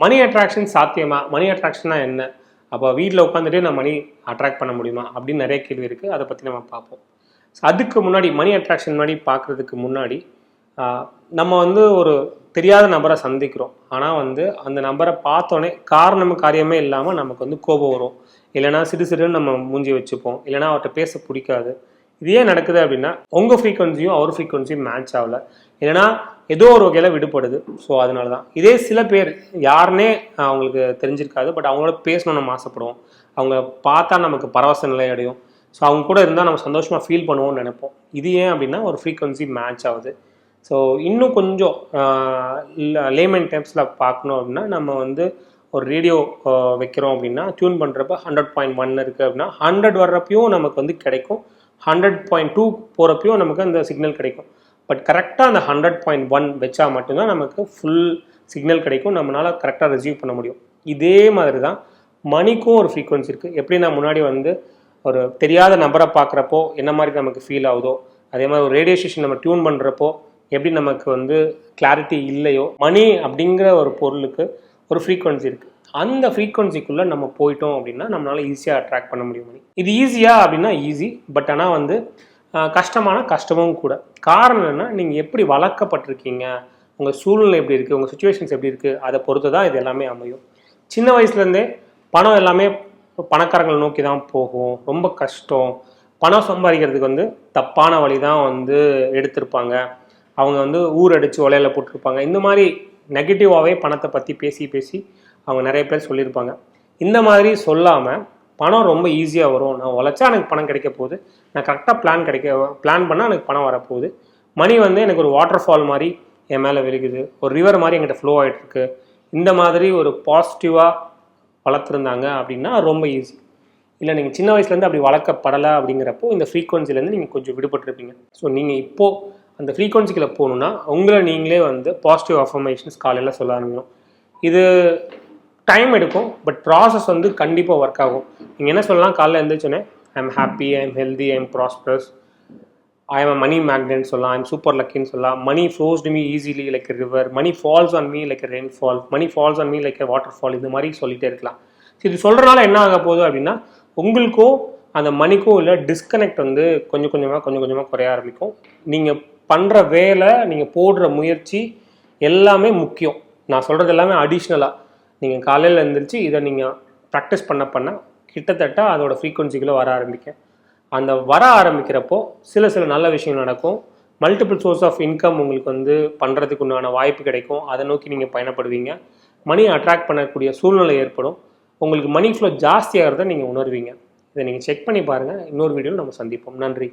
மணி attraction சாத்தியமா? மணி அட்ராக்ஷன்னா என்ன? அப்போ வீட்டில் உட்காந்துட்டு நான் மணி அட்ராக்ட் பண்ண முடியுமா? அப்படின்னு நிறைய கேள்வி இருக்குது அதை பற்றி நம்ம பார்ப்போம். அதுக்கு முன்னாடி மணி அட்ராக்ஷன் முன்னாடி பார்க்குறதுக்கு முன்னாடி நம்ம வந்து ஒரு தெரியாத நபரை சந்திக்கிறோம். ஆனால் வந்து அந்த நபரை பார்த்தோன்னே காரணம் காரியமே இல்லாமல் நமக்கு வந்து கோபம் வரும். இல்லைனா சிறு சிறுன்னு நம்ம மூஞ்சி வச்சுப்போம். இல்லைனா அவர்கிட்ட பேச பிடிக்காது. இது ஏன் நடக்குது அப்படின்னா உங்கள் ஃப்ரீக்வன்சியும் அவர் ஃப்ரீக்வன்சியும் மேட்ச் ஆகல. இல்லைனா ஏதோ ஒரு வகையில் விடுபடுது. ஸோ அதனால தான் இதே சில பேர் யாருன்னே அவங்களுக்கு தெரிஞ்சிருக்காது. பட் அவங்களோட பேசணும்னு நம்ம ஆசைப்படுவோம். அவங்க பார்த்தா நமக்கு பரவச நிலை அடையும். ஸோ அவங்க கூட இருந்தால் நம்ம சந்தோஷமாக ஃபீல் பண்ணுவோம்னு நினைப்போம். இது ஏன் அப்படின்னா ஒரு ஃப்ரீக்வன்சி மேட்ச் ஆகுது. ஸோ இன்னும் கொஞ்சம் லேமன் டைம்ஸில் பார்க்கணும் அப்படின்னா நம்ம வந்து ஒரு ரேடியோ வைக்கிறோம் அப்படின்னா டியூன் பண்ணுறப்ப ஹண்ட்ரட் பாயிண்ட் ஒன் இருக்குது அப்படின்னா ஹண்ட்ரட் வர்றப்பையும் நமக்கு வந்து கிடைக்கும். ஹண்ட்ரட் பாயிண்ட் டூ போகிறப்பையும் நமக்கு அந்த சிக்னல் கிடைக்கும். பட் கரெக்டாக அந்த ஹண்ட்ரட் பாயிண்ட் ஒன் வச்சா மட்டும்தான் நமக்கு ஃபுல் சிக்னல் கிடைக்கும். நம்மளால் கரெக்டாக ரிசீவ் பண்ண முடியும். இதே மாதிரி தான் மணிக்கும் ஒரு ஃப்ரீக்வன்சி இருக்குது எப்படி நான் முன்னாடி வந்து ஒரு தெரியாத நபரை பார்க்குறப்போ என்ன மாதிரி நமக்கு ஃபீல் ஆகுதோ அதே மாதிரி ஒரு ரேடியோ ஸ்டேஷன் நம்ம டியூன் பண்ணுறப்போ எப்படி நமக்கு வந்து கிளாரிட்டி இல்லையோ மணி அப்படிங்கிற ஒரு பொருளுக்கு ஒரு ஃப்ரீக்வன்சி இருக்குது அந்த ஃப்ரீக்வன்சிக்குள்ளே நம்ம போயிட்டோம் அப்படின்னா நம்மளால ஈஸியாக அட்ராக்ட் பண்ண முடியும் மணி. இது ஈஸியாக அப்படின்னா ஈஸி பட் ஆனால் வந்து கஷ்டமான கஷ்டமும் கூட. காரணம் என்னென்னா நீங்கள் எப்படி வளர்க்கப்பட்டிருக்கீங்க உங்கள் சூழ்நிலை எப்படி இருக்குது உங்கள் சுச்சுவேஷன்ஸ் எப்படி இருக்குது அதை பொறுத்து தான் இது எல்லாமே அமையும். சின்ன வயசுலேருந்தே பணம் எல்லாமே பணக்காரங்களை நோக்கி தான் போகும். ரொம்ப கஷ்டம். பணம் சம்பாதிக்கிறதுக்கு வந்து தப்பான வழி தான் வந்து எடுத்திருப்பாங்க. அவங்க வந்து ஊர் அடித்து ஒலையில போட்டிருப்பாங்க. இந்த மாதிரி நெகட்டிவாகவே பணத்தை பற்றி பேசி பேசி அவங்க நிறைய பேர் சொல்லியிருப்பாங்க. இந்த மாதிரி சொல்லாமல் பணம் ரொம்ப ஈஸியாக வரும். நான் உழைச்சா எனக்கு பணம் கிடைக்க போகுது. நான் கரெக்டாக பிளான் கிடைக்க பிளான் பண்ணால் எனக்கு பணம் வரப்போகுது. மணி வந்து எனக்கு ஒரு வாட்டர் ஃபால் மாதிரி என் மேலே விழுகுது. ஒரு ரிவர் மாதிரி என்கிட்ட ஃப்ளோ ஆகிட்டுருக்கு இந்த மாதிரி ஒரு பாசிட்டிவாக வளர்த்துருந்தாங்க அப்படின்னா ரொம்ப ஈஸி இல்லை நீங்கள் சின்ன வயசுலேருந்து அப்படி வளர்க்கப்படலை அப்படிங்கிறப்போ இந்த ஃப்ரீக்குவன்சிலேருந்து நீங்கள் கொஞ்சம் விடுபட்டிருப்பீங்க. ஸோ நீங்கள் இப்போது அந்த ஃப்ரீக்குவன்சிக்கில் போகணுன்னா உங்களை நீங்களே வந்து பாசிட்டிவ் அஃபர்மேஷன்ஸ் காலையில் சொல்ல ஆரம்பிக்கணும். இது டைம் எடுக்கும் பட் ப்ராசஸ் வந்து கண்டிப்பாக ஒர்க் ஆகும். நீங்கள் என்ன சொல்லலாம்? காலைல எழுந்திரிச்சோன்னே I am happy I am healthy I am prosperous I am money magnet சொல்லலாம் ஐம் சூப்பர் லக்கின்னு சொல்லலாம். Money flows to me easily like river money falls on me like rainfall money falls on me like waterfall இந்த மாதிரி சொல்லிகிட்டே இருக்கலாம். இது சொல்கிறனால என்ன ஆக போகுது அப்படின்னா உங்களுக்கும் அந்த மணிக்கும் இல்லை டிஸ்கனெக்ட் வந்து கொஞ்சம் கொஞ்சமாக கொஞ்சம் கொஞ்சமாக குறைய ஆரம்பிக்கும். நீங்கள் பண்ணுற வேலை நீங்கள் போடுற முயற்சி எல்லாமே முக்கியம். நான் சொல்கிறது எல்லாமே அடிஷ்னலாக நீங்கள் காலையில் எழுந்திரிச்சு இதை நீங்கள் ப்ராக்டிஸ் பண்ண பண்ண கிட்டத்தட்ட அதோட ஃப்ரீக்குவன்சிகளை வர ஆரம்பிக்கும். அந்த வர ஆரம்பிக்கிறப்போ சில சில நல்ல விஷயம் நடக்கும். மல்டிபிள் சோர்ஸ் ஆஃப் இன்கம் உங்களுக்கு வந்து பண்ணுறதுக்கு உண்டான வாய்ப்பு கிடைக்கும். அதை நோக்கி நீங்கள் பயணப்படுவீங்க. மணி அட்ராக்ட் பண்ணக்கூடிய சூழ்நிலை ஏற்படும். உங்களுக்கு மணி ஃப்ளோ ஜாஸ்தியாகிறத நீங்கள் உணர்வீங்க. இதை நீங்கள் செக் பண்ணி பாருங்கள் இன்னொரு வீடியோவில் நம்ம சந்திப்போம். நன்றி.